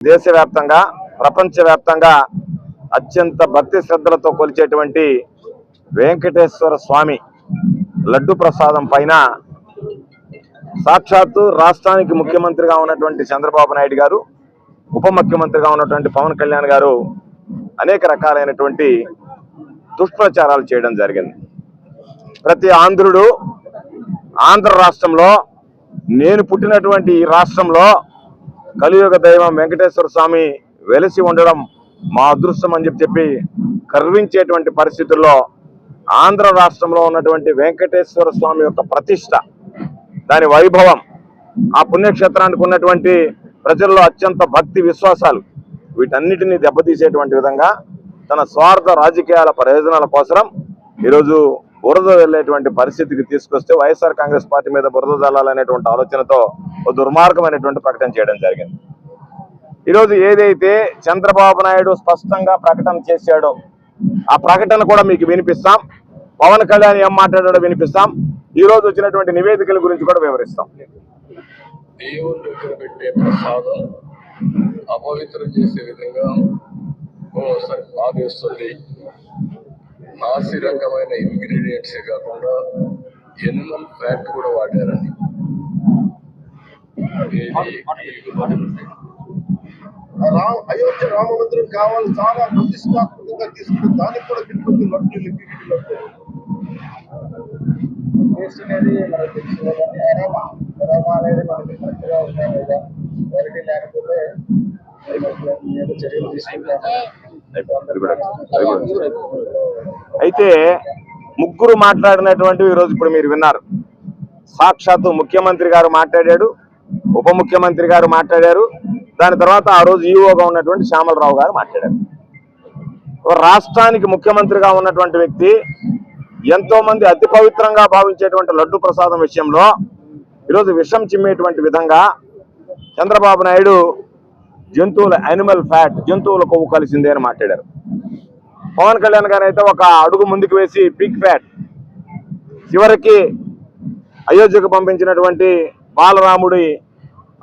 దేశవ్యాప్తంగా ప్రపంచవ్యాప్తంగా అత్యంత భక్తి శ్రద్ధలతో కొలిచేటువంటి వెంకటేశ్వర స్వామి లడ్డు ప్రసాదం పైన సాక్షాత్తు రాష్ట్రానికి ముఖ్యమంత్రిగా ఉన్నటువంటి చంద్రబాబు నాయుడు గారు ఉప ముఖ్యమంత్రిగా ఉన్నటువంటి పవన్ కళ్యాణ్ గారు అనేక రకాలైనటువంటి దుష్ప్రచారాలు చేయడం జరిగింది. ప్రతి ఆంధ్రుడు ఆంధ్ర రాష్ట్రంలో నేను పుట్టినటువంటి ఈ రాష్ట్రంలో కలియుగ దైవం వెంకటేశ్వర స్వామి వెలసి ఉండడం మా అదృష్టం అని చెప్పి చెప్పి గర్వించేటువంటి పరిస్థితుల్లో ఆంధ్ర రాష్ట్రంలో ఉన్నటువంటి వెంకటేశ్వర స్వామి యొక్క ప్రతిష్ట దాని వైభవం ఆ పుణ్యక్షేత్రానికి ఉన్నటువంటి ప్రజల్లో అత్యంత భక్తి విశ్వాసాలు వీటన్నిటినీ దెబ్బతీసేటువంటి విధంగా తన స్వార్థ రాజకీయాల ప్రయోజనాల కోసం ఈరోజు బురద వెళ్ళేటువంటి పరిస్థితికి తీసుకొస్తే వైఎస్ఆర్ కాంగ్రెస్ పార్టీ మీద బురద జల్లాలనేటువంటి ఆలోచనతో ఒక దుర్మార్గమైనటువంటి ప్రకటన చేయడం జరిగింది. ఈరోజు ఏదైతే చంద్రబాబు నాయుడు స్పష్టంగా ప్రకటన చేశాడో ఆ ప్రకటన కూడా మీకు వినిపిస్తాం. పవన్ కళ్యాణ్ ఏం మాట్లాడాడో వినిపిస్తాం. ఈ రోజు వచ్చినటువంటి నివేదికల గురించి కూడా వివరిస్తాం. దేవుని దగ్గర పెట్టే ప్రసాదం అపవిత్రం చేసే విధంగా నాసి రకమైన ఇంగ్రీడియంట్సే కాకుండా ఎనిమల్ ఫ్యాట్ కూడా వాడారని రామ అయోధ్య రామ మందిరం కావాలి చాలా ప్రతిష్టాత్మకంగా తీసుకుని దానికి కూడా తిరుపతి లడ్డు టేస్ట్ అనేది మనకు తెలుసు అనేది మనకి కరెక్ట్గా ఉన్నాయి లేదా? క్వాలిటీ లేకపోతే చర్యలు తీసుకుంటాము అయితే ముగ్గురు మాట్లాడినటువంటివి ఈరోజు ఇప్పుడు మీరు విన్నారు. సాక్షాత్తు ముఖ్యమంత్రి గారు మాట్లాడాడు ఉప ముఖ్యమంత్రి గారు మాట్లాడారు దాని తర్వాత ఆ రోజు ఈఓగా ఉన్నటువంటి శ్యామలరావు గారు మాట్లాడారు. ఒక రాష్ట్రానికి ముఖ్యమంత్రిగా ఉన్నటువంటి వ్యక్తి ఎంతో మంది అతి పవిత్రంగా భావించేటువంటి లడ్డు ప్రసాదం విషయంలో ఈరోజు విషం చిమ్మేటువంటి విధంగా చంద్రబాబు నాయుడు జంతువుల యానిమల్ ఫ్యాట్ జంతువుల కొవ్వు కలిసిందే అని మాట్లాడారు. పవన్ కళ్యాణ్ గారు అయితే ఒక అడుగు ముందుకు వేసి పిక్ ఫ్యాట్ చివరికి అయోధ్యకు పంపించినటువంటి బాలరాముడి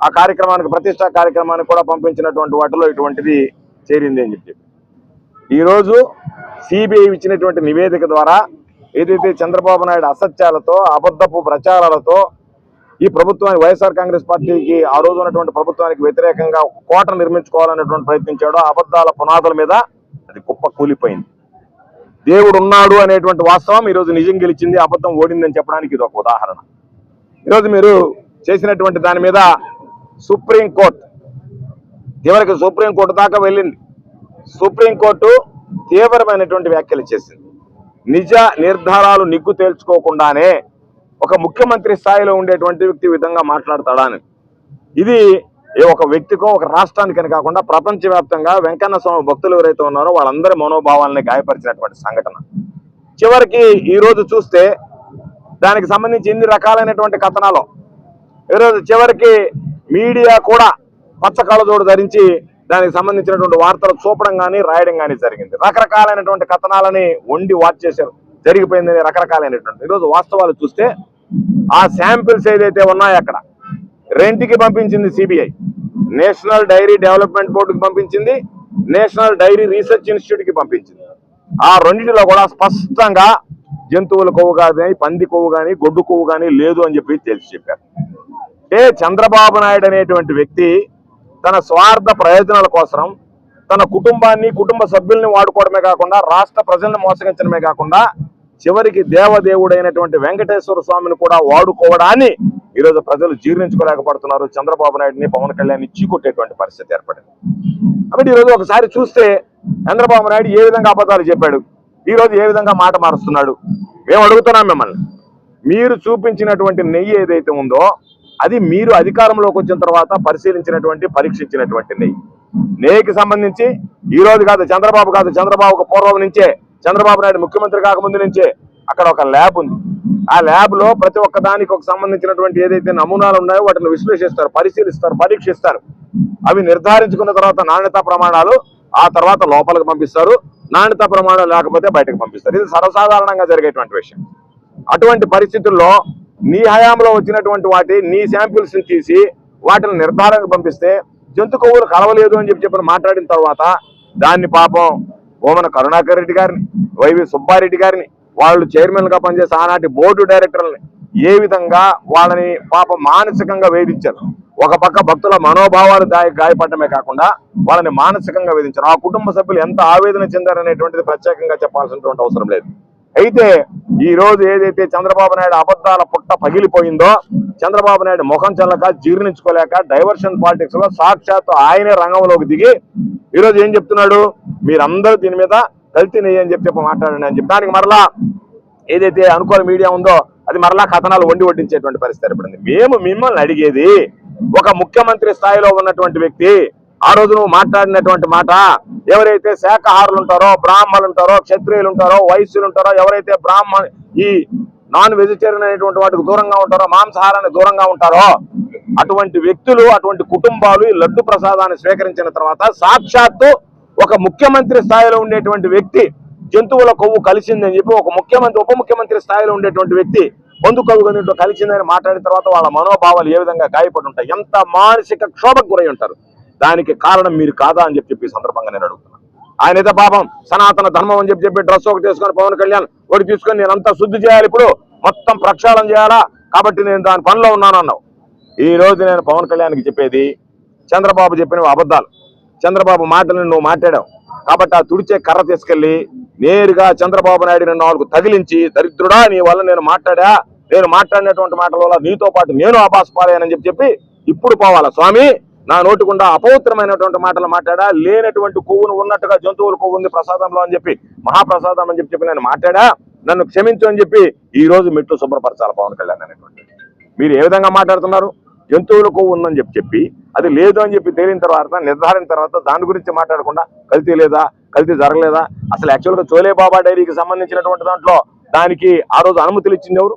ఆ కార్యక్రమానికి ప్రతిష్టా కార్యక్రమానికి కూడా పంపించినటువంటి వాటిలో ఇటువంటిది చేరింది అని చెప్పి. ఈరోజు సిబిఐ ఇచ్చినటువంటి నివేదిక ద్వారా ఏదైతే చంద్రబాబు నాయుడు అసత్యాలతో అబద్ధపు ప్రచారాలతో ఈ ప్రభుత్వానికి వైఎస్ఆర్ కాంగ్రెస్ పార్టీకి ఆ రోజు ఉన్నటువంటి ప్రభుత్వానికి వ్యతిరేకంగా కోట నిర్మించుకోవాలనేటువంటి ప్రయత్నించాడో అబద్ధాల పునాదుల మీద అది కుప్ప కూలిపోయింది. దేవుడు ఉన్నాడు అనేటువంటి వాస్తవం ఈరోజు నిజం గెలిచింది అబద్ధం ఓడిందని చెప్పడానికి ఇది ఒక ఉదాహరణ. ఈరోజు మీరు చేసినటువంటి దాని మీద సుప్రీంకోర్టు చివరికి సుప్రీంకోర్టు దాకా వెళ్ళింది. సుప్రీంకోర్టు తీవ్రమైనటువంటి వ్యాఖ్యలు చేసింది. నిజ నిర్ధారాలు నిగ్గు తేల్చుకోకుండానే ఒక ముఖ్యమంత్రి స్థాయిలో ఉండేటువంటి వ్యక్తి విధంగా మాట్లాడతాడా అని. ఇది ఏ ఒక వ్యక్తికో ఒక రాష్ట్రానికని కాకుండా ప్రపంచవ్యాప్తంగా వెంకన్న స్వామి భక్తులు ఎవరైతే ఉన్నారో వాళ్ళందరి మనోభావాలని గాయపరిచినటువంటి సంఘటన. చివరికి ఈరోజు చూస్తే దానికి సంబంధించి ఎన్ని రకాలైనటువంటి కథనాలు. ఈరోజు చివరికి మీడియా కూడా పచ్చ కళ్ళజోడు ధరించి దానికి సంబంధించినటువంటి వార్తలు చూపడం కానీ రాయడం కానీ జరిగింది. రకరకాలైనటువంటి కథనాలని వండి వాచ్ చేశారు. జరిగిపోయిందని రకరకాలైనటువంటి. ఈరోజు వాస్తవాలు చూస్తే ఆ శాంపిల్స్ ఏదైతే ఉన్నాయో అక్కడ రెంట్కి పంపించింది సిబిఐ నేషనల్ డైరీ డెవలప్మెంట్ బోర్డుకి పంపించింది నేషనల్ డైరీ రీసెర్చ్ ఇన్స్టిట్యూట్కి పంపించింది. ఆ రెండింటిలో కూడా స్పష్టంగా జంతువుల కొవ్వు కానీ పంది కొవ్వు కానీ గొడ్డు కొవ్వు కానీ లేదు అని చెప్పి తెలిసి చెప్పారు. అంటే చంద్రబాబు నాయుడు అనేటువంటి వ్యక్తి తన స్వార్థ ప్రయోజనాల కోసం తన కుటుంబాన్ని కుటుంబ సభ్యుల్ని వాడుకోవడమే కాకుండా రాష్ట్ర ప్రజల్ని మోసగించడమే కాకుండా చివరికి దేవదేవుడైనటువంటి వెంకటేశ్వర స్వామిని కూడా వాడుకోవడాన్ని ఈరోజు ప్రజలు జీర్ణించుకోలేకపోతున్నారు. చంద్రబాబు నాయుడిని పవన్ కళ్యాణ్ చీకొట్టేటువంటి పరిస్థితి ఏర్పడింది. కాబట్టి ఈరోజు ఒకసారి చూస్తే చంద్రబాబు నాయుడు ఏ విధంగా అబద్ధాలు చెప్పాడు? ఈ రోజు ఏ విధంగా మాట మారుస్తున్నాడు? మేము అడుగుతున్నాం మిమ్మల్ని. మీరు చూపించినటువంటి నెయ్యి ఏదైతే ఉందో అది మీరు అధికారంలోకి వచ్చిన తర్వాత పరిశీలించినటువంటి పరీక్షించినటువంటి నెయ్యి. నెయ్యికి సంబంధించి ఈ రోజు కాదు చంద్రబాబు కాదు చంద్రబాబుకు పూర్వం నుంచే చంద్రబాబు నాయుడు ముఖ్యమంత్రి కాకముందు నుంచే అక్కడ ఒక ల్యాబ్ ఉంది. ఆ ల్యాబ్లో ప్రతి ఒక్క దానికి ఒక సంబంధించినటువంటి ఏదైతే నమూనాలు ఉన్నాయో వాటిని విశ్లేషిస్తారు పరిశీలిస్తారు పరీక్షిస్తారు. అవి నిర్ధారించుకున్న తర్వాత నాణ్యతా ప్రమాణాలు ఆ తర్వాత లోపలికి పంపిస్తారు. నాణ్యతా ప్రమాణాలు లేకపోతే బయటకు పంపిస్తారు. ఇది సర్వసాధారణంగా జరిగేటువంటి విషయం. అటువంటి పరిస్థితుల్లో నీ హయాంలో వచ్చినటువంటి వాటి నీ శాంపిల్స్ తీసి వాటిని నిర్ధారణకు పంపిస్తే జంతు కొవ్వులు కలవలేదు అని చెప్పి చెప్పి మాట్లాడిన తర్వాత దాన్ని పాపం ఓమన కరుణాకర్ రెడ్డి గారిని వైవి సుబ్బారెడ్డి గారిని వాళ్ళు చైర్మన్గా పనిచేసే ఆనాటి బోర్డు డైరెక్టర్లని ఏ విధంగా వాళ్ళని పాపం మానసికంగా వేధించారు. ఒక పక్క భక్తుల మనోభావాలు గాయపడటమే కాకుండా వాళ్ళని మానసికంగా వేధించారు. ఆ కుటుంబ సభ్యులు ఎంత ఆవేదన చెందారనేటువంటిది ప్రత్యేకంగా చెప్పాల్సినటువంటి అవసరం లేదు. అయితే ఈ రోజు ఏదైతే చంద్రబాబు నాయుడు అబద్ధాల పుట్ట పగిలిపోయిందో చంద్రబాబు నాయుడు ముఖం చల్లక జీర్ణించుకోలేక డైవర్షన్ పాలిటిక్స్లో సాక్షాత్తు ఆయనే రంగంలోకి దిగి ఈ రోజు ఏం చెప్తున్నాడు? మీరందరూ దీని మీద కల్తీ నెయ్యి అని చెప్పి చెప్పి మాట్లాడండి అని చెప్పి. దానికి మరలా ఏదైతే అనుకూల మీడియా ఉందో అది మరలా కథనాలు వండి వడ్డించేటువంటి పరిస్థితి ఏర్పడింది. మేము మిమ్మల్ని అడిగేది ఒక ముఖ్యమంత్రి స్థాయిలో ఉన్నటువంటి వ్యక్తి ఆ రోజు నువ్వు మాట్లాడినటువంటి మాట ఎవరైతే శాఖాహారులు ఉంటారో బ్రాహ్మణులు ఉంటారో క్షత్రియులు ఉంటారో వైశ్యులు ఉంటారో ఎవరైతే బ్రాహ్మణ ఈ నాన్ వెజిటేరియన్ అనేటువంటి వాటికి దూరంగా ఉంటారో మాంసాహారానికి దూరంగా ఉంటారో అటువంటి వ్యక్తులు అటువంటి కుటుంబాలు ఈ లడ్డు ప్రసాదాన్ని స్వీకరించిన తర్వాత సాక్షాత్తు ఒక ముఖ్యమంత్రి స్థాయిలో ఉండేటువంటి వ్యక్తి జంతువుల కొవ్వు కలిసిందని చెప్పి ఒక ముఖ్యమంత్రి ఉప ముఖ్యమంత్రి స్థాయిలో ఉండేటువంటి వ్యక్తి పొందు కొవ్వు కలిసిందని మాట్లాడిన తర్వాత వాళ్ళ మనోభావాలు ఏ విధంగా గాయపడి ఉంటాయి ఎంత మానసిక క్షోభకు గురై ఉంటారు. దానికి కారణం మీరు కాదా అని చెప్పి చెప్పి సందర్భంగా నేను అడుగుతున్నాను ఆయన అయితే పాపం సనాతన ధర్మం అని చెప్పి చెప్పి డ్రెస్ ఒకటి వేసుకొని పవన్ కళ్యాణ్ ఒకటి తీసుకొని నేను అంతా శుద్ధి చేయాలి ఇప్పుడు మొత్తం ప్రక్షాళన చేయాలా? కాబట్టి నేను దాని పనిలో ఉన్నాను అన్నావు ఈ రోజు నేను పవన్ కళ్యాణ్కి చెప్పేది చంద్రబాబు చెప్పినవి అబద్ధాలు. చంద్రబాబు మాటలను నువ్వు మాట్లాడావు. కాబట్టి ఆ తుడిచే కర్ర తీసుకెళ్ళి నేరుగా చంద్రబాబు నాయుడు నాలుగు తగిలించి దరిద్రుడా నీ వల్ల నేను మాట్లాడా? నేను మాట్లాడినటువంటి మాటల వల్ల నీతో పాటు నేను ఆపాస్ చెప్పి చెప్పి ఇప్పుడు పోవాలా స్వామి? నా నోటికుండా అపవిత్రమైనటువంటి మాటలు మాట్లాడా లేనటువంటి కొవ్వును ఉన్నట్టుగా జంతువుల కొవ్వు ఉంది ప్రసాదంలో అని చెప్పి మహాప్రసాదం అని చెప్పి చెప్పి నేను మాట్లాడా నన్ను క్షమించు అని చెప్పి ఈ రోజు మెట్లు శుభ్రపరచాలి పవన్ కళ్యాణ్ అనేటువంటి. మీరు ఏ విధంగా మాట్లాడుతున్నారు? జంతువుల కొవ్వు ఉందని చెప్పి చెప్పి అది లేదు అని చెప్పి తేలిన తర్వాత నిర్ధారణ తర్వాత దాని గురించి మాట్లాడకుండా కల్తీ లేదా కల్తీ జరగలేదా? అసలు యాక్చువల్గా చోలే బాబా డైరీకి సంబంధించినటువంటి దాంట్లో దానికి ఆ రోజు అనుమతులు ఇచ్చింది ఎవరు?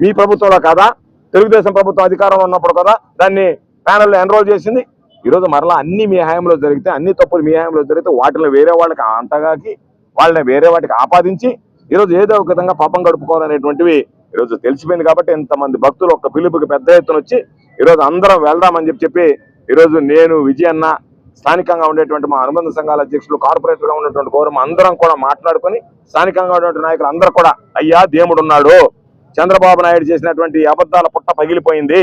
మీ ప్రభుత్వంలో కాదా? తెలుగుదేశం ప్రభుత్వం అధికారంలో ఉన్నప్పుడు కదా దాన్ని ప్యానల్లో ఎన్రోల్ చేసింది. ఈరోజు మరలా అన్ని మీ హయాంలో జరిగితే అన్ని తప్పులు మీ హయాంలో జరిగితే వాటిని వేరే వాళ్ళకి అంతగాకి వాళ్ళని వేరే వాటికి ఆపాదించి ఈరోజు ఏదో ఒక విధంగా పాపం గడుపుకోవాలనేటువంటివి ఈరోజు తెలిసిపోయింది కాబట్టి ఇంతమంది భక్తులు ఒక పిలుపుకి పెద్ద ఎత్తున వచ్చి ఈరోజు అందరం వెళ్దామని చెప్పి చెప్పి ఈరోజు నేను విజయన్న స్థానికంగా ఉండేటువంటి మా అనుబంధ సంఘాల అధ్యక్షులు కార్పొరేటర్గా ఉన్నటువంటి గౌరవం అందరం కూడా మాట్లాడుకొని స్థానికంగా ఉన్నటువంటి నాయకులు అందరూ కూడా అయ్యా దేవుడు ఉన్నాడు చంద్రబాబు నాయుడు చేసినటువంటి అబద్ధాల పుట్ట పగిలిపోయింది.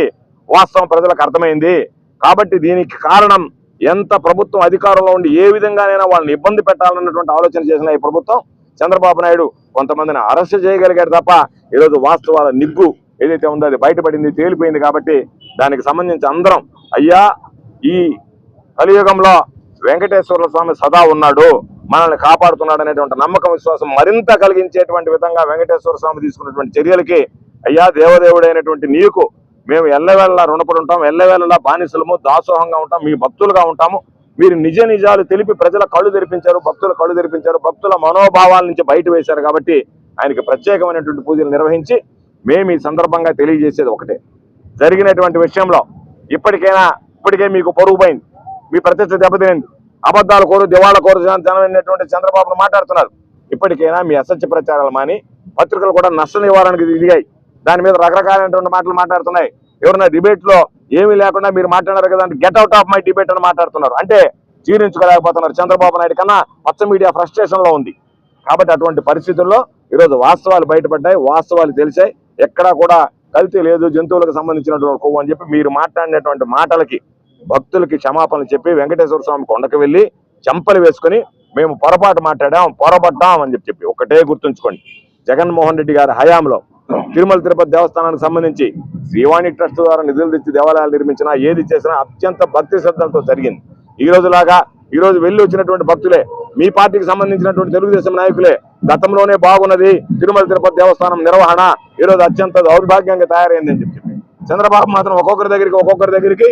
వాస్తవం ప్రజలకు అర్థమైంది. కాబట్టి దీనికి కారణం ఎంత ప్రభుత్వం అధికారంలో ఉండి ఏ విధంగానైనా వాళ్ళని ఇబ్బంది పెట్టాలన్నటువంటి ఆలోచన చేసిన ఈ ప్రభుత్వం చంద్రబాబు నాయుడు కొంతమందిని అరెస్ట్ చేయగలిగాడు తప్ప ఈరోజు వాస్తవాల నిగ్గు ఏదైతే ఉందో అది బయటపడింది తేలిపోయింది కాబట్టి దానికి సంబంధించి అందరం అయ్యా ఈ కలియుగంలో వెంకటేశ్వర స్వామి సదా ఉన్నాడు మనల్ని కాపాడుతున్నాడు అనేటువంటి నమ్మకం విశ్వాసం మరింత కలిగించేటువంటి విధంగా వెంకటేశ్వర స్వామి తీసుకున్నటువంటి చర్యలకి అయ్యా దేవదేవుడైనటువంటి నీకు మేము ఎల్లవేళలా రుణపడి ఉంటాం ఎల్లవేళలా బానిసలము దాసోహంగా ఉంటాం మీ భక్తులుగా ఉంటాము. మీరు నిజ నిజాలు తెలిపి ప్రజల కళ్ళు తెరిపించారు భక్తుల కళ్ళు తెరిపించారు భక్తుల మనోభావాల నుంచి బయట వేశారు కాబట్టి ఆయనకి ప్రత్యేకమైనటువంటి పూజలు నిర్వహించి మేము ఈ సందర్భంగా తెలియజేసేది ఒకటే. జరిగినటువంటి విషయంలో ఇప్పటికైనా ఇప్పటికే మీకు పరుగు పోయింది మీ ప్రతిష్ట దెబ్బతినింది అబద్ధాలు కోరు దివాళ కోరు జన- జనమైనటువంటి చంద్రబాబును మాట్లాడుతున్నారు. ఇప్పటికైనా మీ అసత్య ప్రచారాలు మాని పత్రికలు కూడా నష్ట నివారణకు దిగాయి. దాని మీద రకరకాలైనటువంటి మాటలు మాట్లాడుతున్నాయి. ఎవరైనా డిబేట్లో ఏమీ లేకుండా మీరు మాట్లాడారు కదా get out of my debate అని మాట్లాడుతున్నారు. అంటే జీర్ణించుకోలేకపోతున్నారు చంద్రబాబు నాయుడు కన్నా పచ్చ మీడియా ఫ్రస్ట్రేషన్లో ఉంది. కాబట్టి అటువంటి పరిస్థితుల్లో ఈరోజు వాస్తవాలు బయటపడ్డాయి వాస్తవాలు తెలిసాయి. ఎక్కడా కూడా కల్తీ లేదు జంతువులకు సంబంధించినటువంటి కొవ్వు అని చెప్పి మీరు మాట్లాడినటువంటి మాటలకి భక్తులకి క్షమాపణలు చెప్పి వెంకటేశ్వర స్వామి కొండకు వెళ్ళి చెంపలు వేసుకొని మేము పొరపాటు మాట్లాడాం పొరపడ్డాం అని చెప్పి చెప్పి ఒకటే గుర్తుంచుకోండి. జగన్మోహన్ రెడ్డి గారి హయాంలో తిరుమల తిరుపతి దేవస్థానానికి సంబంధించి శ్రీవాణి ట్రస్ట్ ద్వారా నిధులు తెచ్చి దేవాలయాలు నిర్మించినా ఏది చేసినా అత్యంత భక్తి శ్రద్ధలతో జరిగింది. ఈ రోజులాగా ఈ రోజు వెళ్ళి వచ్చినటువంటి భక్తులే మీ పార్టీకి సంబంధించినటువంటి తెలుగుదేశం నాయకులే గతంలోనే బాగున్నది తిరుమల తిరుపతి దేవస్థానం నిర్వహణ ఈ రోజు అత్యంత దౌర్భాగ్యంగా తయారైంది అని చెప్పి. చంద్రబాబు మాత్రం ఒక్కొక్కరి దగ్గరికి ఒక్కొక్కరి దగ్గరికి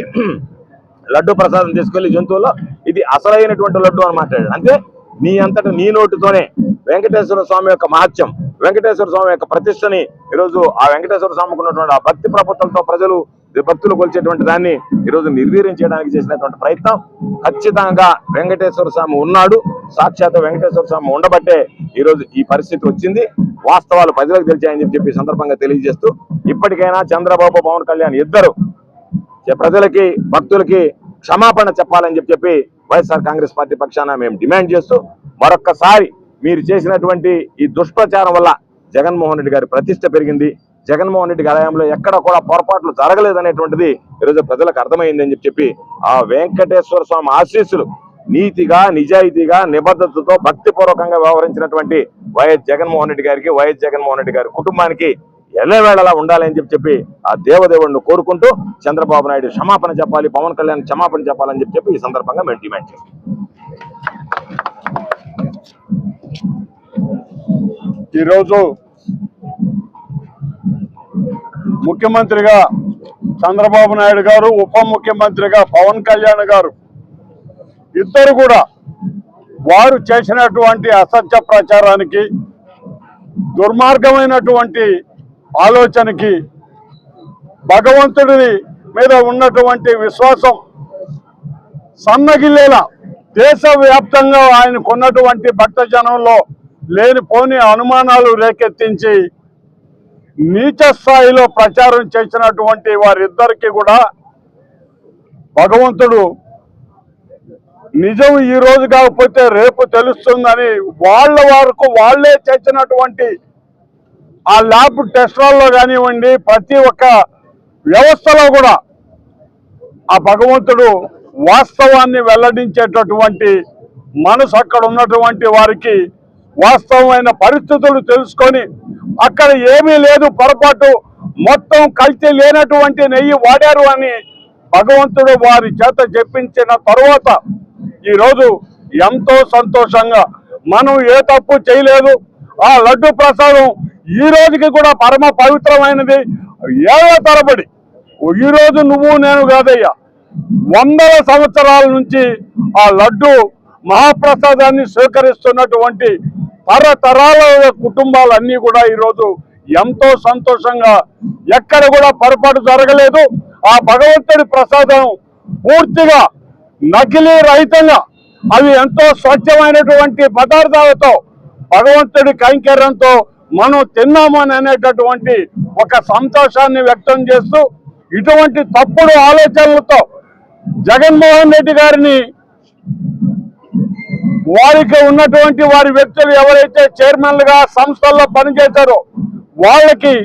లడ్డు ప్రసాదం తీసుకెళ్ళి జంతువుల్లో ఇది అసలైనటువంటి లడ్డు అని మాట్లాడాడు. అంటే నీ అంతట నీ నోటితోనే వెంకటేశ్వర స్వామి యొక్క మహత్యం వెంకటేశ్వర స్వామి యొక్క ప్రతిష్టని ఈరోజు ఆ వెంకటేశ్వర స్వామికి ఉన్నటువంటి ఆ భక్తి ప్రపత్తులతో ప్రజలు భక్తులు కొలిచేటువంటి దాన్ని ఈరోజు నిర్వీర్యం చేయడానికి చేసినటువంటి ప్రయత్నం. ఖచ్చితంగా వెంకటేశ్వర స్వామి ఉన్నాడు. సాక్షాత్ వెంకటేశ్వర స్వామి ఉండబట్టే ఈరోజు ఈ పరిస్థితి వచ్చింది. వాస్తవాలు ప్రజలకు తెలిసాయని చెప్పి చెప్పి సందర్భంగా తెలియజేస్తూ ఇప్పటికైనా చంద్రబాబు పవన్ కళ్యాణ్ ఇద్దరు ప్రజలకి భక్తులకి క్షమాపణ చెప్పాలని చెప్పి చెప్పి వైఎస్ఆర్ కాంగ్రెస్ పార్టీ పక్షాన మేము డిమాండ్ చేస్తూ మరొక్కసారి మీరు చేసినటువంటి ఈ దుష్ప్రచారం వల్ల జగన్మోహన్ రెడ్డి గారి ప్రతిష్ట పెరిగింది. జగన్మోహన్ రెడ్డి గారి హయాంలో ఎక్కడ కూడా పొరపాట్లు జరగలేదనేటువంటిది ఈరోజు ప్రజలకు అర్థమైందని చెప్పి చెప్పి ఆ వెంకటేశ్వర స్వామి ఆశీస్సులు నీతిగా నిజాయితీగా నిబద్ధతతో భక్తిపూర్వకంగా వ్యవహరించినటువంటి వైఎస్ జగన్మోహన్ రెడ్డి గారికి వైఎస్ జగన్మోహన్ రెడ్డి గారి కుటుంబానికి ఎల్లవేళలా ఉండాలని చెప్పి చెప్పి ఆ దేవదేవుడిని కోరుకుంటూ చంద్రబాబు నాయుడు క్షమాపణ చెప్పాలి పవన్ కళ్యాణ్ క్షమాపణ చెప్పాలని చెప్పి చెప్పి ఈ సందర్భంగా మేము డిమాండ్ చేస్తాం. ఈరోజు ముఖ్యమంత్రిగా చంద్రబాబు నాయుడు గారు ఉప ముఖ్యమంత్రిగా పవన్ కళ్యాణ్ గారు ఇద్దరు కూడా వారు చేసినటువంటి అసత్య ప్రచారానికి దుర్మార్గమైనటువంటి ఆలోచనకి భగవంతుడి మీద ఉన్నటువంటి విశ్వాసం సన్నగిల్లేలా దేశవ్యాప్తంగా ఆయనకున్నటువంటి భక్త జనంలో లేనిపోని అనుమానాలు రేకెత్తించి నీచ స్థాయిలో ప్రచారం చేసినటువంటి వారిద్దరికీ కూడా భగవంతుడు నిజం ఈ రోజు కాకపోతే రేపు తెలుస్తుందని వాళ్ళ వరకు వాళ్ళే చేసినటువంటి ఆ ల్యాబ్ టెస్టులలో కానివ్వండి ప్రతి ఒక్క వ్యవస్థలో కూడా ఆ భగవంతుడు వాస్తవాన్ని వెల్లడించేటటువంటి మనసు అక్కడ ఉన్నటువంటి వారికి వాస్తవమైన పరిస్థితులు తెలుసుకొని అక్కడ ఏమీ లేదు పొరపాటు మొత్తం కల్తీ లేనటువంటి నెయ్యి వాడారు అని భగవంతుడు వారి చేత చెప్పించిన తరువాత ఈరోజు ఎంతో సంతోషంగా మనం ఏ తప్పు చేయలేదు. ఆ లడ్డు ప్రసాదం ఈ రోజుకి కూడా పరమ పవిత్రమైనది ఏడవ తరబడి. ఈ రోజు నువ్వు నేను కాదయ్యా. వందల సంవత్సరాల నుంచి ఆ లడ్డు మహాప్రసాదాన్ని స్వీకరిస్తున్నటువంటి తరతరాల కుటుంబాలన్నీ కూడా ఈరోజు ఎంతో సంతోషంగా ఎక్కడ కూడా పొరపాటు జరగలేదు. ఆ భగవంతుడి ప్రసాదం పూర్తిగా నకిలీ రహితంగా అవి ఎంతో స్వచ్ఛమైనటువంటి పదార్థాలతో భగవంతుడి కైంకర్యంతో మనం తిన్నామని అనేటటువంటి ఒక సంతోషాన్ని వ్యక్తం చేస్తూ ఇటువంటి తప్పుడు ఆలోచనలతో జగన్మోహన్ రెడ్డి గారిని వారికి ఉన్నటువంటి వారి వ్యక్తులు ఎవరైతే చైర్మన్లుగా సంస్థల్లో పనిచేశారో వాళ్ళకి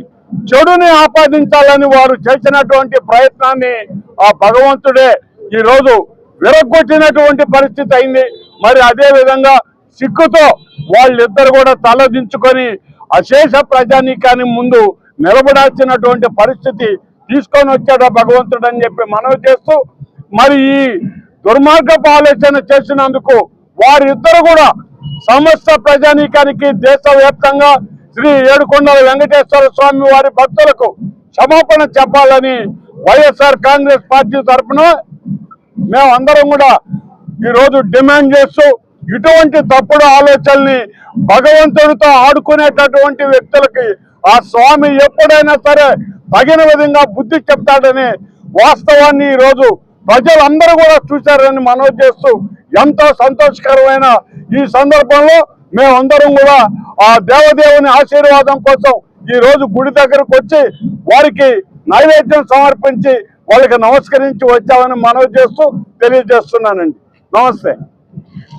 చెడుని ఆపాదించాలని వారు చేసినటువంటి ప్రయత్నాన్ని ఆ భగవంతుడే ఈ రోజు విరగొట్టినటువంటి పరిస్థితి అయింది. మరి అదే విధంగా సిక్కుతో వాళ్ళిద్దరు కూడా తలదించుకొని అశేష ప్రజానీకాన్ని ముందు నిలబడాల్సినటువంటి పరిస్థితి తీసుకొని వచ్చాడు భగవంతుడు అని చెప్పి మనవి చేస్తూ మరి ఈ దుర్మార్గపు ఆలోచన చేసినందుకు వారిద్దరు కూడా సమస్త ప్రజానీకానికి దేశవ్యాప్తంగా శ్రీ ఏడుకొండల వెంకటేశ్వర స్వామి వారి భక్తులకు క్షమాపణ చెప్పాలని వైఎస్ఆర్ కాంగ్రెస్ పార్టీ తరఫున మేమందరం కూడా ఈరోజు డిమాండ్ చేస్తూ ఇటువంటి తప్పుడు ఆలోచనల్ని భగవంతుడితో ఆడుకునేటటువంటి వ్యక్తులకి ఆ స్వామి ఎప్పుడైనా సరే తగిన విధంగా బుద్ధి చెప్తాడని వాస్తవాన్ని ఈరోజు ప్రజలందరూ కూడా చూశారని మనవి చేస్తూ ఎంతో సంతోషకరమైన ఈ సందర్భంలో మేమందరం కూడా ఆ దేవదేవుని ఆశీర్వాదం కోసం ఈ రోజు గుడి దగ్గరకు వచ్చి వారికి నైవేద్యం సమర్పించి వాళ్ళకి నమస్కరించి వచ్చామని మనవి చేస్తూ తెలియజేస్తున్నానండి. నమస్తే.